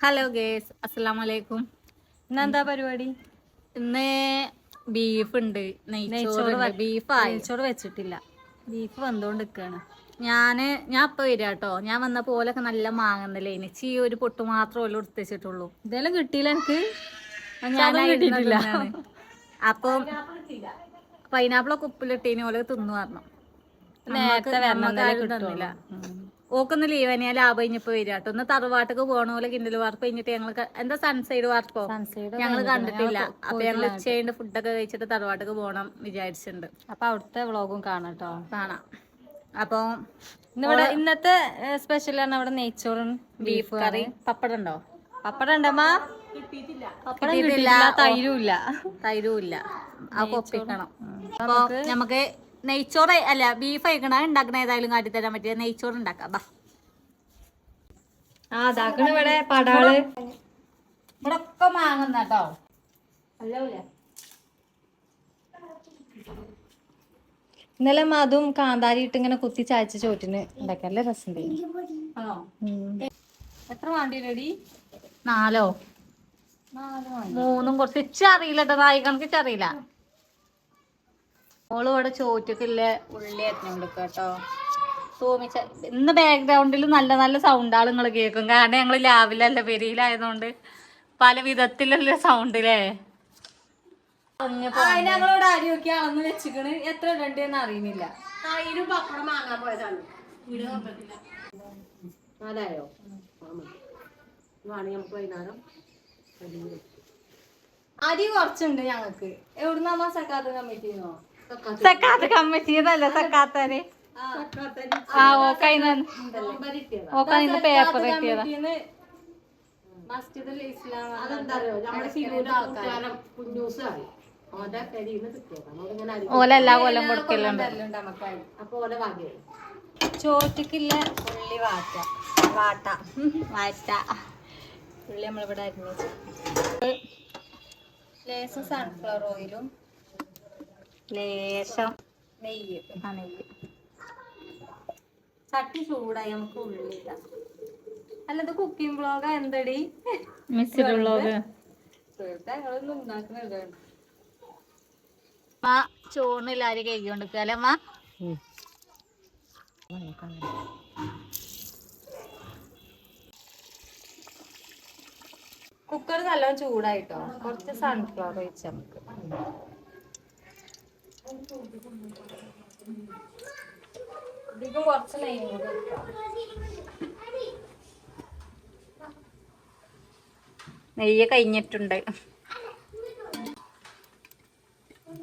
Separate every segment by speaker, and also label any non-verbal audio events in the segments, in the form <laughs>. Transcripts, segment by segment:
Speaker 1: Hello guys അസ്സലാം വലൈക്കും
Speaker 2: ഇന്നെന്താ പരിപാടി?
Speaker 1: ഇന്ന് ബീഫ് ഉണ്ട്. നെയ്ച്ചോറ് ബീഫ്
Speaker 2: നെയ്ച്ചോറ് വെച്ചിട്ടില്ല. ബീഫ് വന്നോണ്ട് നിൽക്കുകയാണ്
Speaker 1: ഞാൻ ഞാൻ ഇപ്പൊ വരിക കേട്ടോ ഞാൻ വന്ന പോലൊക്കെ നല്ല മാങ്ങുന്നില്ല. എനിക്ക് ഈ ഒരു പൊട്ട് മാത്രം ഓല എടുത്തുവെച്ചിട്ടുള്ളൂ
Speaker 2: ഇതെല്ലാം കിട്ടിയില്ല എനിക്ക്.
Speaker 1: ഞാൻ
Speaker 2: കിട്ടിയിട്ടില്ല.
Speaker 1: അപ്പം പൈനാപ്പിളൊക്കെ ഉപ്പിലിട്ടീന്. ഓൽ തിന്നു പറഞ്ഞു.
Speaker 2: നേരത്തെ വരണം
Speaker 1: ഓക്കൊന്ന് ലീവ് തന്നെയാ ലാഭം കഴിഞ്ഞപ്പോ വരിക കേട്ടോ ഒന്ന് തറവാട്ടക്ക് പോണ പോലെ കിണ്ടൽ വാർപ്പ് കഴിഞ്ഞിട്ട് ഞങ്ങൾ എന്താ സൺസൈഡ് വാർപ്പോ
Speaker 2: സൺസൈഡ്
Speaker 1: ഞങ്ങൾ കണ്ടിട്ടില്ല. അപ്പൊ ഞങ്ങൾ ഉച്ചയുണ്ട് ഫുഡൊക്കെ കഴിച്ചിട്ട് തറവാട്ടക്ക് പോണം വിചാരിച്ചിട്ടുണ്ട്
Speaker 2: അപ്പൊ അവിടുത്തെ വ്ളോഗും കാണാം കേട്ടോ
Speaker 1: കാണാം. അപ്പൊ
Speaker 2: ഇന്നിവിടെ ഇന്നത്തെ സ്പെഷ്യൽ ആണ് അവിടെ നെയ്ച്ചോറും
Speaker 1: ബീഫ് കറി. പപ്പടം ഉണ്ടോ
Speaker 2: പപ്പടം ഉണ്ടമ്മാ പപ്പടം തൈരൂല്ല തൈരും ഇല്ല.
Speaker 1: തൈരും ഇല്ല. ആ ഒപ്പിക്കണം. അപ്പൊ നമുക്ക് നെയ്ച്ചോറ് അല്ല ബീഫ് കഴിക്കണ ഉണ്ടാക്കണ ഏതായാലും കാട്ടി തരാൻ പറ്റിയ നെയ്ച്ചോറ് ഉണ്ടാക്കാം. ബാ
Speaker 2: ആ അതാക്കണ ഇവിടെ പടാൾ.
Speaker 1: ഇവിടെ ഒക്കെ മാങ്ങുന്ന കേട്ടോ
Speaker 2: ഇന്നലെ അതും കാന്താരി ഇട്ട് ഇങ്ങനെ കുത്തി ചായച്ച ചോറ്റിന് ഉണ്ടാക്കല്ലേ രസം എത്ര വേണ്ടി
Speaker 1: നാലോ? മൂന്നും കുറച്ച്. ഇച്ചറിയില്ല കേട്ടോ നായി കണക്ക് അറിയില്ല മോൾ ഇവിടെ ചോറ്റക്കില്ല ഉള്ളി എത്തുന്നുണ്ട് കേട്ടോ. സൂമിച്ച ഇന്ന് ബാക്ക്ഗ്രൗണ്ടിൽ നല്ല നല്ല സൗണ്ടാൾ നിങ്ങൾ കേൾക്കും. കാരണം ഞങ്ങൾ ലാവിലല്ല പെരിയിലായതുകൊണ്ട് പല വിധത്തിലുള്ള സൗണ്ടിലേ
Speaker 2: ഞങ്ങളോട് ആരും ഒക്കെ അളന്ന് വെച്ചിക്കണ്. എത്ര ഇടണ്ടെന്ന് അറിയുന്നില്ല. അരി കുറച്ചുണ്ട് ഞങ്ങക്ക് എവിടുന്നാ സക്കാത്ത കമ്മിറ്റിന്നോ
Speaker 1: സക്കാത്ത. കമ്മച്ചിയതല്ല സക്കാത്തനെ? ആ ഓക്കൈന്ന് പേപ്പർ കിട്ടിയതാ
Speaker 2: ഓലെല്ലാ ഇസ്ലാം
Speaker 1: ഓല എല്ലാ കൊല്ലം കൊടുക്കലുണ്ട്.
Speaker 2: ചോറ്റിക്കില്ല ഉള്ളി വാട്ട. വാട്ട.
Speaker 1: വാറ്റ
Speaker 2: ഉള്ളി നമ്മളിവിടെ അരിഞ്ഞു ലേസം സൺഫ്ലവർ ഓയിലും
Speaker 1: ലേശം
Speaker 2: നെയ്യ്
Speaker 1: ആ നെയ്യ്.
Speaker 2: ചട്ടി ചൂടായി നമുക്ക് ഉള്ളില്ല അല്ല ഇത് കുക്കിംഗ് ബ്ലോഗ എന്തടി?
Speaker 1: മിസ്സിലുള്ളത്
Speaker 2: വെറുതെ. ഞങ്ങളൊന്നും ഉണ്ടാക്കുന്നുണ്ട്
Speaker 1: അമ്മ ചോറിനില്ലാരും കഴുകി കൊണ്ടിരിക്കല്ലേ അമ്മ?
Speaker 2: കുക്കർ നല്ലോണം ചൂടായിട്ടോ? കുറച്ച് സൺഫ്ലവർ വെച്ച് നമുക്ക്. ഇതിക്ക് കുറച്ച് നെയ്യ് കൂടി വെക്കാം.
Speaker 1: നെയ്യ് കഴിഞ്ഞിട്ടുണ്ട്.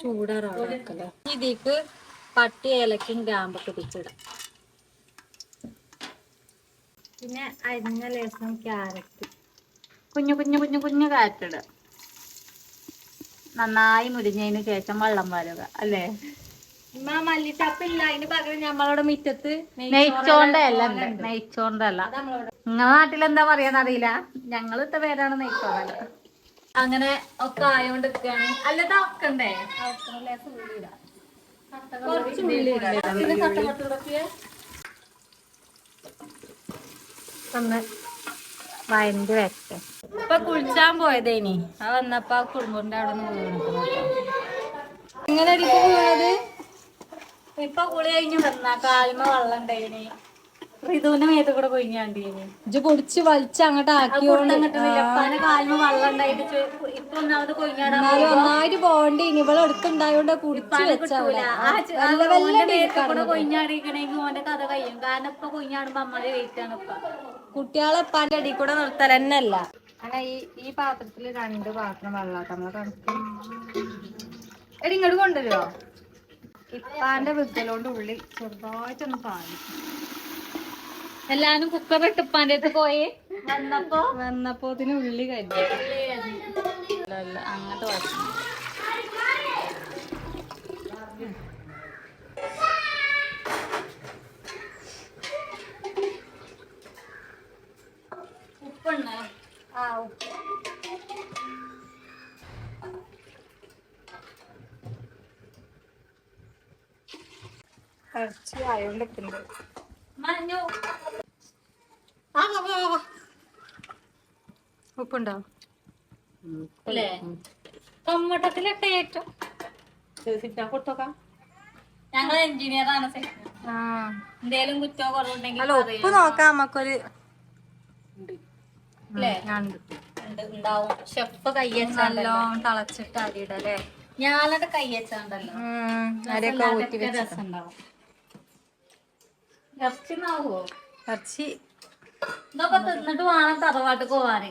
Speaker 2: ചൂടാറാക്കല്ലേ ഇതിക്ക് പട്ടി ഏലക്കും ഗ്രാമ്പൊക്കെ പിടിച്ചിടാം പിന്നെ അരിഞ്ഞ ലേസം ക്യാരറ്റ്.
Speaker 1: കുഞ്ഞു കുഞ്ഞു കുഞ്ഞു കുഞ്ഞു കാറ്റിട് നന്നായി മുരിഞ്ഞതിന് ശേഷം വെള്ളം വാരുക അല്ലേ?
Speaker 2: ഇമ്മ മല്ലിച്ചപ്പില്ല. അതിന് പകരം ഞമ്മളുടെ മുറ്റത്ത് അത് നമ്മളവിടെ
Speaker 1: നിങ്ങളെ നാട്ടിൽ എന്താ പറയാന്ന് അറിയില്ല. ഞങ്ങൾ ഇത്ത പേരാണ് നെയ്ച്ചോണ്ടല്ല അങ്ങനെ ഒക്കെ ആയോണ്ട് നിൽക്കുകയാണ് അല്ല
Speaker 2: കുറച്ച്
Speaker 1: ഒന്ന് വയന്റ് വെച്ചേ
Speaker 2: ഇപ്പൊ കുളിച്ചാൻ പോയതേനി. ആ വന്നപ്പോ ആ കുടുംബന്റെ അവിടെ നിന്ന് വീണിട്ട് എങ്ങനെ
Speaker 1: ഇപ്പൊ കുളി കഴിഞ്ഞു വന്ന. കാൽമ വെള്ളം ഉണ്ടായിനി. ഋതുവിന്റെ മേത്ത് കൂടെ കൊയിഞ്ഞാണ്ടീനി
Speaker 2: ഇജ്ജ് പൊടിച്ച് വലിച്ച് അങ്ങോട്ട് ആക്കിയോണ്ട്
Speaker 1: വെള്ളം ഉണ്ടായിട്ട് ചോ- ഇപ്പൊ ഒന്നാമത് കൊയിഞ്ഞാടാൻ
Speaker 2: എന്നാലും ഒന്നായിട്ട് പോകണ്ടേ. ഇനി ഇവളെ എടുത്തുണ്ടായോണ്ട് കുടിച്ച്
Speaker 1: ഓന്റെ കഥ കഴിയും. കാരണം ഇപ്പൊ കൊയിഞ്ഞാടുമ്പോ അമ്മയുടെ വെയിറ്റ് ആണ് ഇപ്പൊ.
Speaker 2: കുട്ടികളെ എപ്പാന്റെ അടി കൂടെ നിർത്തൽ തന്നെയല്ല. അങ്ങനെ ഈ ഈ പാത്രത്തിൽ രണ്ട് പാത്രം വെള്ളാട്ട. നമ്മളെ കണക്ക് എടി ഇങ്ങോട്ട് കൊണ്ടുവരുമോ ഇപ്പാന്റെ വിക്കലോണ്ട് ഉള്ളി ചെറുതായിട്ടൊന്ന് പാടി
Speaker 1: എല്ലാരും കുക്കർ ഇട്ടുപ്പാന്റെ അടുത്ത് പോയി. വന്നപ്പോ?
Speaker 2: വന്നപ്പോ അതിന് ഉള്ളി കഴിഞ്ഞു
Speaker 1: അങ്ങോട്ട് അങ്ങനത്തെ ഉപ്പുണ്ടോ?
Speaker 2: ആ ഉപ്പ്. ആയോണ്ട്
Speaker 1: മഞ്ഞു
Speaker 2: ഉപ്പുണ്ടോ?
Speaker 1: അല്ലേ? കമ്മട്ടത്തിലിട്ട ഏറ്റവും കൊടുത്തോക്കാം ഞങ്ങൾ എഞ്ചിനീയർ ആണ്
Speaker 2: ആ.
Speaker 1: എന്തേലും കുറ്റോ കുറവുണ്ടെങ്കിൽ
Speaker 2: അല്ല ഉപ്പ് നോക്കാം നമുക്കൊരു
Speaker 1: ഉണ്ടാവും. ഷെഫ്
Speaker 2: കയ്യച്ചല്ലോ തളച്ചിട്ട് അരിയിടല്ലേ?
Speaker 1: ഞാനത് കയ്യച്ചാണ്ടല്ലോ രസം ഉണ്ടാവും
Speaker 2: ഇറച്ചി.
Speaker 1: ഇതൊക്കെ തിന്നിട്ട് വേണം തറവാട്ട് പോവാന്.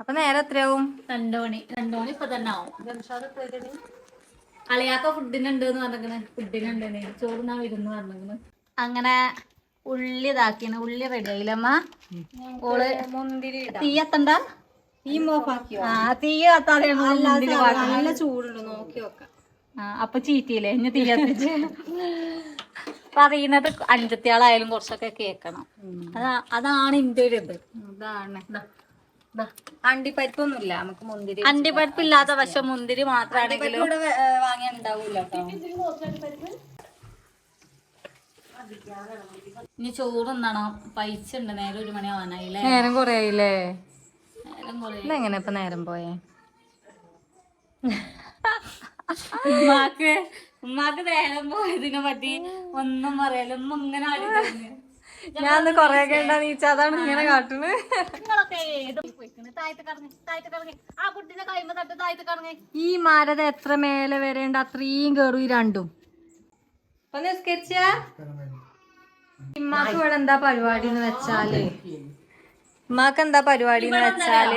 Speaker 2: അപ്പൊ നേരെ എത്രയാവും?
Speaker 1: രണ്ടു മണി രണ്ടു മണി ഇപ്പൊ തന്നെ ആവും. അളിയാക്ക ഫുഡിനുണ്ട് എന്ന് പറഞ്ഞിങ്ങനെ ഫുഡിനുണ്ട് ചോറിനാ വരുന്നു പറഞ്ഞിങ്ങനെ അങ്ങനെ ഉള്ളി ഇതാക്കിയാണ് ഉള്ളി റെഡി ആയില്ലമ്മ ഓൾ
Speaker 2: മുന്തിരി
Speaker 1: തീ എത്തണ്ട
Speaker 2: തീ
Speaker 1: ആ തീ കത്താതെയാണ്.
Speaker 2: നല്ല ചൂടുണ്ട്. നോക്കി നോക്കാം.
Speaker 1: ആ അപ്പൊ ചീറ്റിയില്ലേ? ഇനി തീ കത്തിച്ച്. <laughs> പറയുന്നത് അഞ്ചത്തിയാളായാലും കുറച്ചൊക്കെ കേക്കണം അതാ അതാണ് ഇന്റെ ഒരു ഇത്.
Speaker 2: ഇതാണ്. അണ്ടിപ്പരിപ്പൊന്നുമില്ല. നമുക്ക് മുന്തിരി
Speaker 1: അണ്ടിപ്പരിപ്പ് ഇല്ലാത്ത പക്ഷെ മുന്തിരി മാത്രമാണെങ്കിലും
Speaker 2: ഇവിടെ വാങ്ങിയ ഉണ്ടാവൂല?
Speaker 1: ഇനി ചോറ് തിന്നണം. പൈസ ഉണ്ട് നേരെ ഒരു മണി ആവാനായില്ലേ?
Speaker 2: നേരം കൊറേ ആയില്ലേ?
Speaker 1: നേരം കുറേ
Speaker 2: എങ്ങനെ ഇപ്പൊ നേരം പോയേ?
Speaker 1: ഉമ്മാക്ക് ഉമ്മാക്ക് ദേഹം പോയതിനെ പറ്റി ഒന്നും പറയാല ഉമ്മ ഇങ്ങനെ ആടി തരുന്നു.
Speaker 2: ഞാൻ കൊറേ ഒക്കെ ഉണ്ടാ നീച്ച അതാണ് ഇങ്ങനെ കാട്ടുന്നത് ഈ മരത് എത്ര മേലെ വരെ ഉണ്ട്? അത്രയും കേറും ഈ രണ്ടും. അപ്പൊ നിസ്കരിച്ച? ഇമ്മാക്ക് ഇവിടെ എന്താ പരിപാടി എന്ന് വെച്ചാൽ? ഇമ്മാക്ക് എന്താ പരിപാടി എന്ന് വെച്ചാൽ?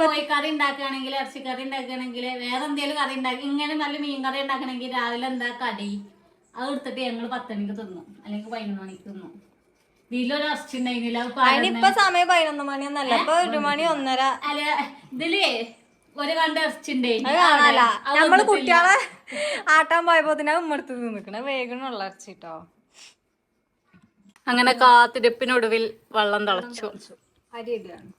Speaker 1: കോഴിക്കറി ഉണ്ടാക്കുകയാണെങ്കിൽ ഇറച്ചിക്കറി ഉണ്ടാക്കുകയാണെങ്കിൽ വേറെ എന്തെങ്കിലും കറി ഉണ്ടാക്കി ഇങ്ങനെ നല്ല മീൻ കറി ഉണ്ടാക്കണമെങ്കിൽ രാവിലെ എന്താ കടി? അത് എടുത്തിട്ട് ഞങ്ങൾ പത്തണിക്ക് തിന്നു. അല്ലെങ്കിൽ പതിനൊന്ന് മണിക്ക് തിന്നു. ഇതിലൊരു ഇറച്ചി ഉണ്ടായിരുന്നില്ല.
Speaker 2: സമയം പതിനൊന്ന് മണിയൊന്നല്ല ഇപ്പൊ ഒരു മണി ഒന്നര.
Speaker 1: അല്ല ഇതിലേ ഒരു കണ്ട ഇറച്ചി
Speaker 2: നമ്മൾ കുട്ടികളെ ആട്ടാൻ പോയപ്പോ തന്നെ ഉമ്മടുത്ത് നിക്കണ വേഗമുള്ള ഇറച്ചിട്ടോ
Speaker 1: അങ്ങനെ കാത്തിരിപ്പിനൊടുവിൽ വെള്ളം തിളച്ചു.
Speaker 2: അരി ഇടുകയാണ്.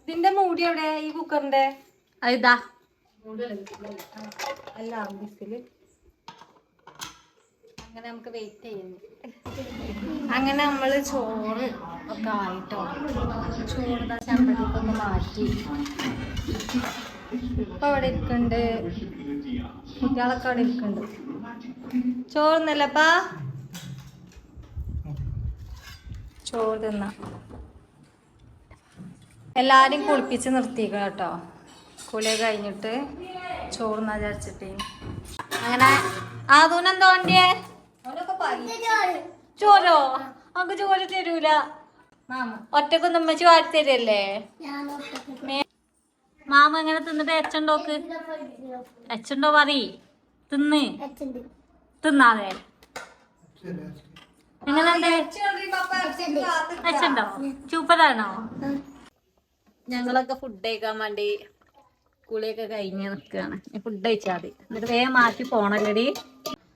Speaker 2: ഇതിന്റെ മൂടി എവിടെ? ഈ കുക്കറിന്റെ?
Speaker 1: ഇതാ.
Speaker 2: അല്ല ആംബിസിൽ. അങ്ങനെ നമുക്ക് വെയിറ്റ് ചെയ്യുന്നു അങ്ങനെ നമ്മൾ ചോറ് ഒക്കെ ആയിട്ടോ. ചോറ് ദാ ചമ്പതിക്കൊക്കെ മാറ്റി. ഇപ്പൊ അവിടെ ഇരിക്കണ്ട്? കുട്ടികളൊക്കെ അവിടെ ഇരിക്കണ്ട്. ചോറുന്നല്ലപ്പാ ചോറ് തിന്ന. എല്ലാരും കുളിപ്പിച്ച് നിർത്തിക്കണം കേട്ടോ. കുളി കഴിഞ്ഞിട്ട് ചോറുന്ന വിചാരിച്ചിട്ട്. അങ്ങനെ. ആദൂനെന്തോ വണ്ടിയേ ചോരോ നമുക്ക് ചോര തരൂല. ഒറ്റക്കൊന്നും ഉമ്മച്ചി വാരി തരല്ലേ? മാമ എങ്ങനെ തിന്നിട്ട് എച്ചുണ്ടോക്ക്? എച്ചുണ്ടോ പറ തിന്ന്. തിന്നാതെ. എങ്ങനെയുണ്ട്? എച്ചുണ്ടോ? സൂപ്പറാണോ ഞങ്ങളൊക്കെ ഫുഡ് കഴിക്കാൻ വേണ്ടി കുളിയൊക്കെ കഴിഞ്ഞ് നിൽക്കുകയാണ് ഫുഡ് കഴിച്ചാൽ മതി. എന്നിട്ട് വേഗം മാറ്റി പോണല്ലടി.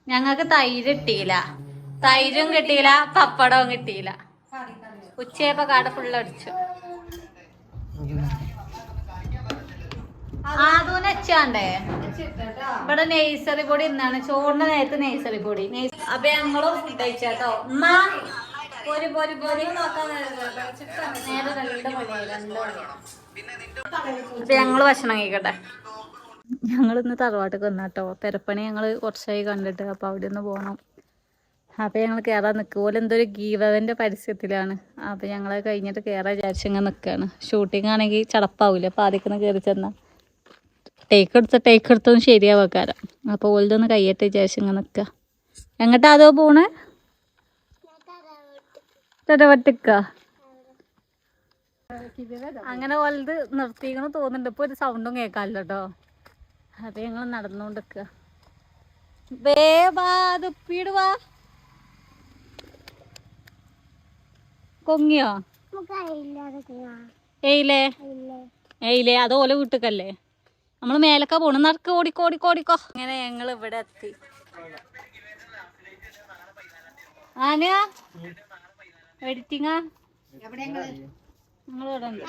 Speaker 2: ഞങ്ങൾക്ക് തൈര് കിട്ടിയില്ല. തൈരും കിട്ടിയില്ല പപ്പടവും കിട്ടിയില്ല. ഉച്ചയപ്പോ കട ഫുള്ള് അടിച്ചു. ആദൂന് അച്ചാണ്ടേ ഇവിടെ നെയ്സറി പൊടി ഇന്നാണ്. ചോറിന്റെ നേരത്തെ നെയ്സറി പൊടി. അപ്പൊ ഞങ്ങളും ഫുഡ് കഴിച്ചാട്ടോ. പൊരി പൊരി പോരി. പോരി ഞങ്ങൾ ഭക്ഷണം കഴിക്കട്ടെ. ഞങ്ങൾ ഇന്ന് തറവാട്ടിൽ വന്നാട്ടോ. പെരപ്പണി ഞങ്ങൾ കുറച്ചായി കണ്ടിട്ട്. അപ്പൊ അവിടെ ഒന്ന് പോകണം അപ്പൊ ഞങ്ങൾ കയറാൻ നിൽക്കുക പോലെ എന്തോ ഒരു ഗീവവന്റെ പരസ്യത്തിലാണ്. അപ്പൊ ഞങ്ങൾ കഴിഞ്ഞിട്ട് കയറാൻ വിചാരിച്ച് ഇങ്ങനെ നിൽക്കുകയാണ് ഷൂട്ടിംഗ് ആണെങ്കിൽ ചടപ്പാവൂല? അപ്പൊ ആദ്യം കയറി ചെന്നാ. ടേക്ക് എടുത്ത ടേക്ക് എടുത്തൊന്നും ശരിയാവാക്കാരം അപ്പൊ ഓലതൊന്ന് കയ്യട്ടെ വിചാരിച്ച് ഇങ്ങനെ നിൽക്കുക എങ്ങട്ടാ അതോ പോണേ? തടവട്ടിക്ക? അങ്ങനെ വലുത് നിർത്തിക്കണ തോന്നുന്നുണ്ട്. ഇപ്പൊ ഒരു സൗണ്ടും കേൾക്കാല്ലോ കേട്ടോ അത് ഞങ്ങൾ നടന്നുകൊണ്ടിരിക്കുക വേവാതുപ്പീട് വാ കൊങ്ങിയോ എയിലേ? എയിലേ? അത് ഓല വീട്ടിക്കല്ലേ? നമ്മൾ മേലക്ക പോണു. നടക്ക് ഓടിക്കോ ഓടിക്കോ ഓടിക്കോ. അങ്ങനെ ഞങ്ങൾ ഇവിടെ എത്തി. എഡിറ്റിങ്ങാ? ഉണ്ട്.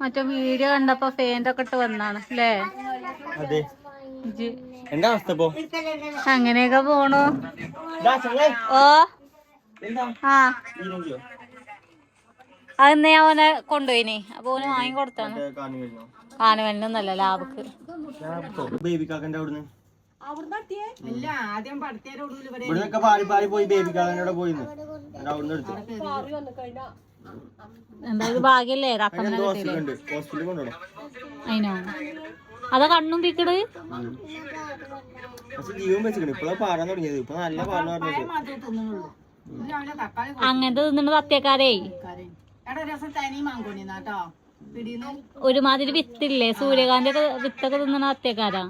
Speaker 1: മറ്റേ വീഡിയോ കണ്ടപ്പോ ഫേന്റെ ഒക്കെ ഇട്ട് വന്നാണ് അല്ലേ
Speaker 3: എന്താ അവസ്ഥ
Speaker 1: അങ്ങനെയൊക്കെ പോണു. ഓ? ആ? അന്ന് ഞാൻ ഓനെ കൊണ്ടുപോയിനി. അപ്പൊ ഓന് വാങ്ങി കൊടുത്താണ്.
Speaker 3: കാനുവലിനൊന്നല്ല ലാബക്ക്.
Speaker 1: എന്തായാലും ഭാഗ്യല്ലേ അതിനോ അതാ കണ്ണും പിക്കട്. അങ്ങനത്തെ തിന്നിട്ട് സത്യക്കാരേ. ഒരുമാതിരി വിത്തില്ലേ? സൂര്യകാന്തിയുടെ വിത്തൊക്കെ തിന്നണ സത്യക്കാരാ